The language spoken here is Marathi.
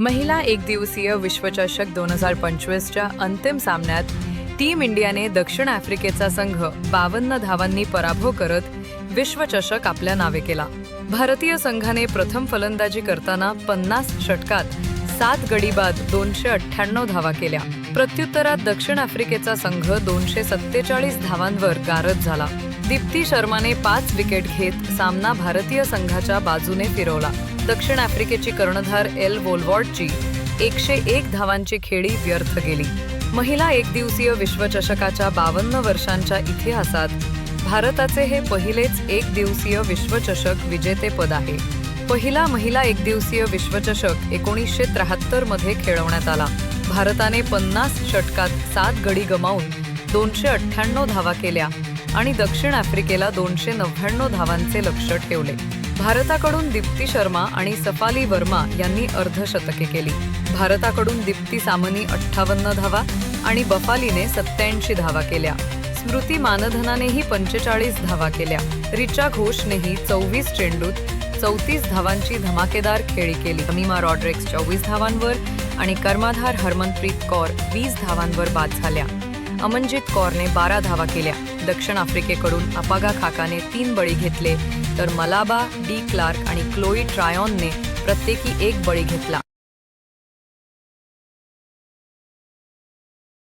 महिला एकदिवसीय विश्वचषक दोन हजार पंचवीसच्या अंतिम सामन्यात टीम इंडियाने दक्षिण आफ्रिकेचा संघ बावन्न धावांनी पराभव करत विश्वचषक आपल्या नावे केला. भारतीय संघाने प्रथम फलंदाजी करताना पन्नास षटकात सात गडी बाद दोनशे अठ्ठ्याण्णव धावा केल्या. प्रत्युत्तरात दक्षिण आफ्रिकेचा संघ दोनशे सत्तेचाळीस धावांवर गारद झाला. दीप्ती शर्माने पाच विकेट घेत सामना भारतीय संघाच्या बाजूने फिरवला. दक्षिण आफ्रिकेची कर्णधार एल वोलवॉर्डची एकशे एक धावांची खेळी व्यर्थ गेली. महिला एकदिवसीय विश्वचषकाच्या बावन्न वर्षांच्या इतिहासात भारताचे हे पहिलेच एक दिवसीय विश्वचषक विजेतेपद आहे. पहिला महिला एकदिवसीय विश्वचषक एकोणीसशे त्र्याहत्तरमध्ये खेळवण्यात आला. भारताने पन्नास षटकात सात गडी गमावून दोनशे अठ्ठ्याण्णव धावा केल्या. आणि दक्षिण आफ्रिकेला दोनशे नव्याण्णव धावांचे लक्ष ठेवले. भारताकडून दीप्ती शर्मा आणि सफाली वर्मा यांनी अर्धशतके केली. भारताकडून दीप्ती सामनी अठ्ठावन्न धावा आणि बफालीने सत्याऐंशी धावा केल्या. स्मृती मानधनानेही पंचेचाळीस धावा केल्या. रिचा घोषनेही चौवीस चेंडूत चौतीस धावांची धमाकेदार खेळी केली. अमिमा रॉड्रिक्स चोवीस धावांवर आणि कर्माधार हरमनप्रीत कौर वीस धावांवर बाद झाल्या. अमनजीत कौरने बारा धावा केल्या. दक्षिण आफ्रिकेकडून अपागा खाकाने तीन बळी घेतले तर मलाबा डी क्लार्क आणि क्लोई ट्रायॉनने प्रत्येकी एक बळी घेतला.